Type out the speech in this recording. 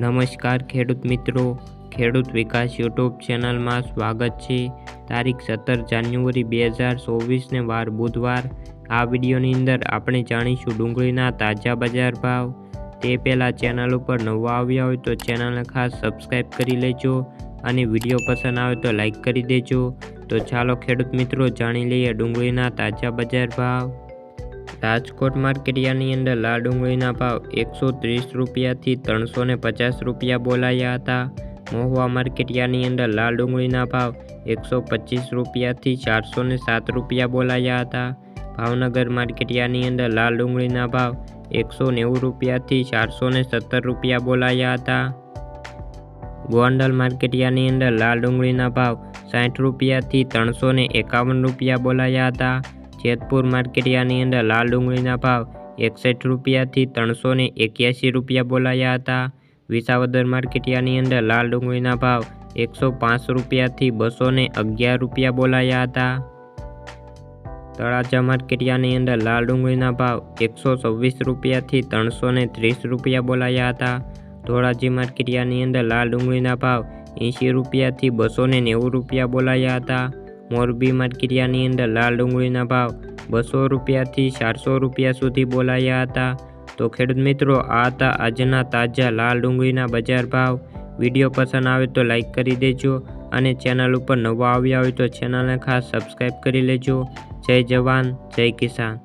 નમસ્કાર ખેડૂત મિત્રો. ખેડૂત વિકાસ યુટ્યુબ ચેનલમાં સ્વાગત છે. તારીખ સત્તર જાન્યુઆરી બે હજાર ચોવીસને વાર બુધવાર. આ વિડીયોની અંદર આપણે જાણીશું ડુંગળીના તાજા બજાર ભાવ. તે પહેલાં ચેનલ ઉપર નવા આવ્યા હોય તો ચેનલને ખાસ સબસ્ક્રાઈબ કરી લેજો અને વીડિયો પસંદ આવે તો લાઈક કરી દેજો. તો ચાલો ખેડૂત મિત્રો, જાણી લઈએ ડુંગળીના તાજા બજાર ભાવ. રાજકોટ માર્કેટિયાની અંદર લાલ ડુંગળીના ભાવ એકસો ત્રીસ રૂપિયાથી ત્રણસો પચાસ રૂપિયા બોલાયા હતા. મહુવા માર્કેટિયાની અંદર લાલ ડુંગળીના ભાવ એકસો પચીસ રૂપિયાથી ચારસો સાત રૂપિયા બોલાયા હતા. ભાવનગર માર્કેટિયાની અંદર લાલ ડુંગળીના ભાવ એકસો નેવું રૂપિયાથી ચારસો સત્તર રૂપિયા બોલાયા હતા. ગોંડલ માર્કેટિયાની અંદર લાલ ડુંગળીના ભાવ સાઠ રૂપિયાથી ત્રણસો એકાવન રૂપિયા બોલાયા હતા. જેતપુર માર્કેટિયાની અંદર લાલ ડુંગળીના ભાવ એકસઠ રૂપિયાથી ત્રણસો ને એક્યાસી રૂપિયા બોલાયા હતા. વિસાવદર માર્કેટિયાની અંદર લાલ ડુંગળીના ભાવ એકસો પાંચ રૂપિયાથી બસો ને અગિયાર રૂપિયા બોલાયા હતા. તળાજા માર્કેટિયાની અંદર લાલ ડુંગળીના ભાવ એકસો છવ્વીસ રૂપિયાથી ત્રણસો ને ત્રીસ રૂપિયા બોલાયા હતા. ધોળાજી માર્કેટિયાની અંદર લાલ ડુંગળીના ભાવ એંશી રૂપિયાથી બસો ને નેવું રૂપિયા બોલાયા હતા. મોરબી માર્કેટિયાની અંદર લાલ ડુંગળીના ભાવ બસો રૂપિયાથી ચારસો રૂપિયા સુધી બોલાયા હતા. તો ખેડૂત મિત્રો, આ હતા આજના તાજા લાલ ડુંગળીના બજાર ભાવ. વીડિયો પસંદ આવે તો લાઇક કરી દેજો અને ચેનલ ઉપર નવા આવ્યા હોય તો ચેનલને ખાસ સબસ્ક્રાઈબ કરી લેજો. જય જવાન, જય કિસાન.